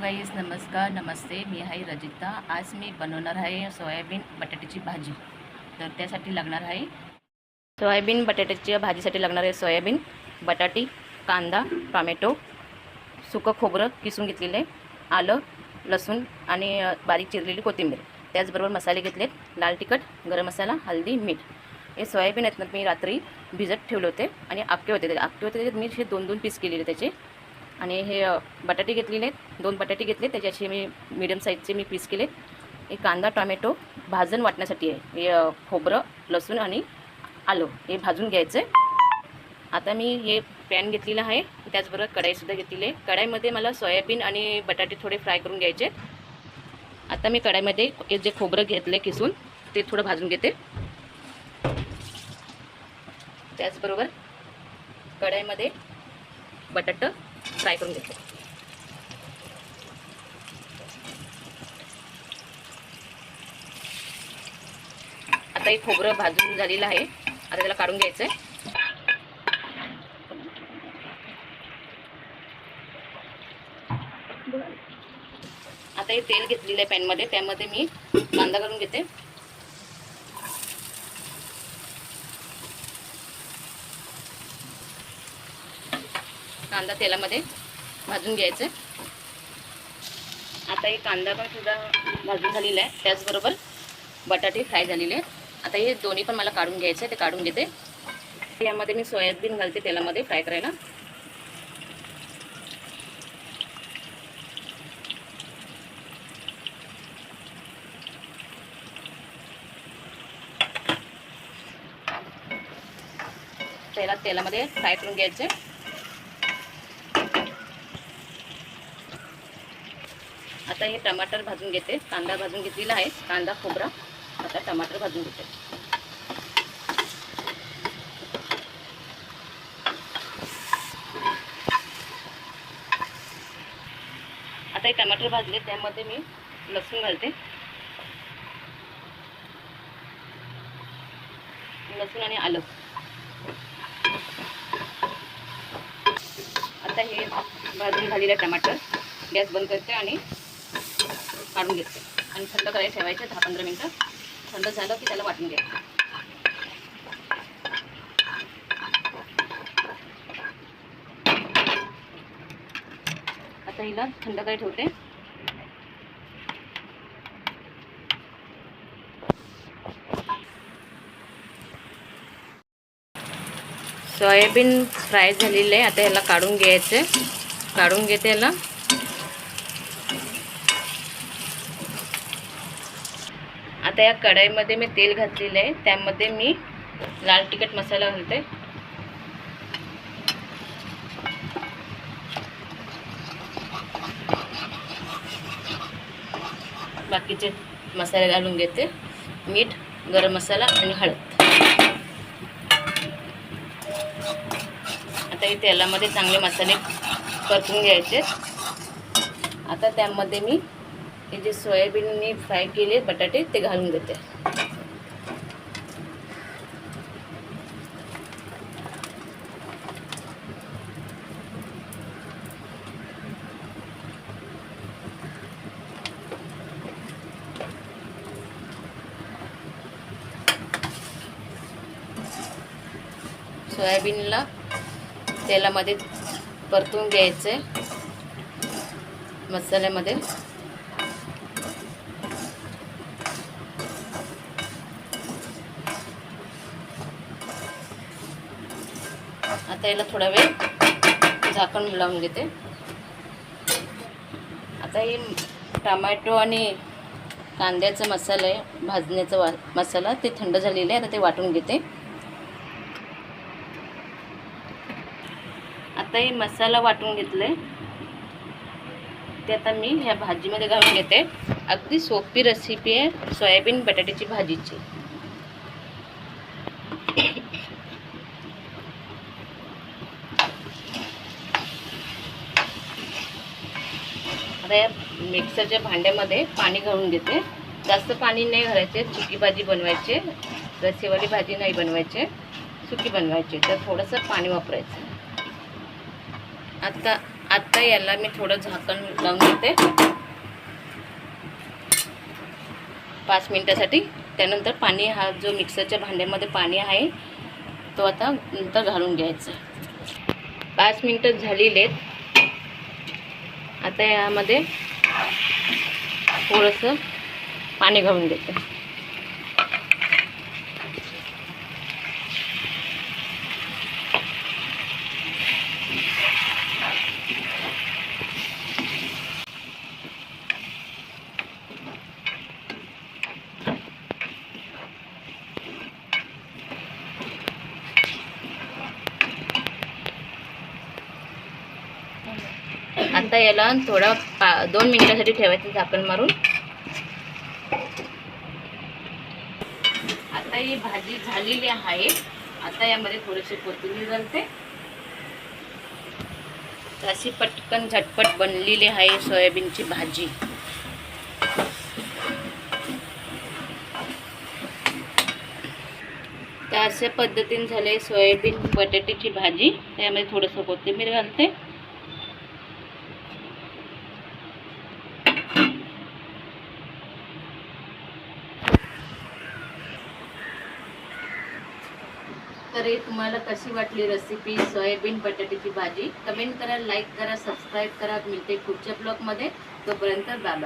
गाईस नमस्कार नमस्ते. मी आहे रजिता. आज मी बनवणार आहे सोयाबीन बटाट्याची भाजी. तर त्यासाठी लागणार आहे सोयाबीन बटाट्याच्या भाजीसाठी लागणार आहे सोयाबीन बटाटी कांदा टॉमॅटो सुकं खोबरं किसून घेतलेलं आहे आलं लसूण आणि बारीक चिरलेली कोथिंबीर. त्याचबरोबर मसाले घेतलेत लाल तिखट गरम मसाला हल्दी मीठ. हे सोयाबीन आहेत ना मी रात्री भिजत ठेवले होते आणि आक्के होते. ते आक्के होते त्याच्यात मी हे दोन दोन पीस केलेले त्याचे. आणि हे बटाटे घेतलेले आहेत दोन बटाटे घेतले. त्याच्याशी मी मिडियम साईजचे मी पीस केले. हे कांदा टॉमॅटो भाजून वाटण्यासाठी आहे. हे खोबरं लसूण आणि आलं हे भाजून घ्यायचं आहे आता मी हे पॅन घेतलेलं आहे. त्याचबरोबर कढाईसुद्धा घेतलेली आहे. कढाईमध्ये मला सोयाबीन आणि बटाटे थोडे फ्राय करून घ्यायचे आता मी कढाईमध्ये हे जे खोबरं घेतलं किसून ते थोडं भाजून घेते. त्याचबरोबर कढाईमध्ये बटाटं फ्राय करून घेते आता हे खोबरं भाजून झालेलं आहे. आता त्याला काढून घ्यायचं आहे आता हे तेल घेतलेलं आहे पॅनमध्ये. त्यामध्ये मी कांदा करून घेते. कांदा तेलामध्ये भाजून घ्यायचं. आता हे कांदा पण सुद्धा भाजून झालेला आहे. त्याचबरोबर बटाटे फ्राय झालेले आहेत. आता हे दोन्ही पण मला काढून घ्यायचं आहे ते काढून घेते. यामध्ये मी सोयाबीन घालते तेलामध्ये फ्राय करायला. तेलात तेलामध्ये फ्राय करून घ्यायचे. आता हे टमाटर भाजून घेते. कांदा भाजून घेतलेला आहे. कांदा खोबरा. आता टमाटर भाजून घेते. आता हे टमाटर भाजले त्यामध्ये मी लसूण घालते. लसूण आणि आलं. आता हे भाजून झालेलं टमाटर. गॅस बंद करते आणि काढून घेते. आणि थंड करायला ठेवायचे दहा पंधरा मिनटं. थंड झालं की त्याला वाटून घ्यायचं. आता हिला थंड करायला ठेवते. सोयाबीन फ्राय झालेलं आहे. आता ह्याला काढून घ्यायचं. काढून घेते ह्याला. आता या कढईमध्ये मी तेल घातलेलं आहे. त्यामध्ये मी लाल तिखट मसाला घालते. बाकीचे मसाले घालून घेते. मीठ गरम मसाला आणि हळद. आता हे तेलामध्ये चांगले मसाले परतून घ्यायचे. आता त्यामध्ये मी हे जे सोयाबीनने फ्राय केले बटाटे ते घालून देते. सोयाबीनला तेलामध्ये परतून घ्यायचं. आहे मसाल्यामध्ये आता याला थोडा वेळ झाकण लावून घेते. आता हे टमॅटो आणि कांद्याचा मसाला आहे भाजण्याचा वा मसाला ते थंड झालेलं आहे आता ते वाटून घेते. आता हे मसाला वाटून घेतलं आहे ते आता मी ह्या भाजीमध्ये घालून घेते. अगदी सोपी रेसिपी आहे सोयाबीन बटाट्याची भाजीची. आता या मिक्सरच्या भांड्यामध्ये पाणी घालून घेते. जास्त पाणी नाही घालायचे सुकी भाजी बनवायचे. रसेवाली भाजी नाही बनवायचे सुकी बनवायची. तर थोडंसं पाणी वापरायचं. आत्ता आत्ता याला मी थोडं झाकण लावून घेते. पाच मिनटासाठी. त्यानंतर पाणी हा जो मिक्सरच्या भांड्यामध्ये पाणी आहे तो आता नंतर घालून घ्यायचा. पाच मिनटं झालेले आहेत. आता यामध्ये थोडंसं पाणी घालून देते. आता याला थोडा पा दोन मिनिटासाठी ठेवायचं झाकण मारून. आता ही भाजी झालेली आहे. आता यामध्ये थोडीशी कोथिंबीर घालते. अशी पटकन झटपट बनलेली आहे सोयाबीनची भाजी. तर अशा पद्धतीने झाले सोयाबीन बटाट्याची भाजी. त्यामध्ये थोडंसं कोथिंबीर घालते. तर हे तुम्हाला कशी वाटली रेसिपी सोयाबीन बटाट्याची भाजी? कमेंट करा लाईक करा सबस्क्राईब करा. मिळते पुढच्या ब्लॉगमध्ये तोपर्यंत बाय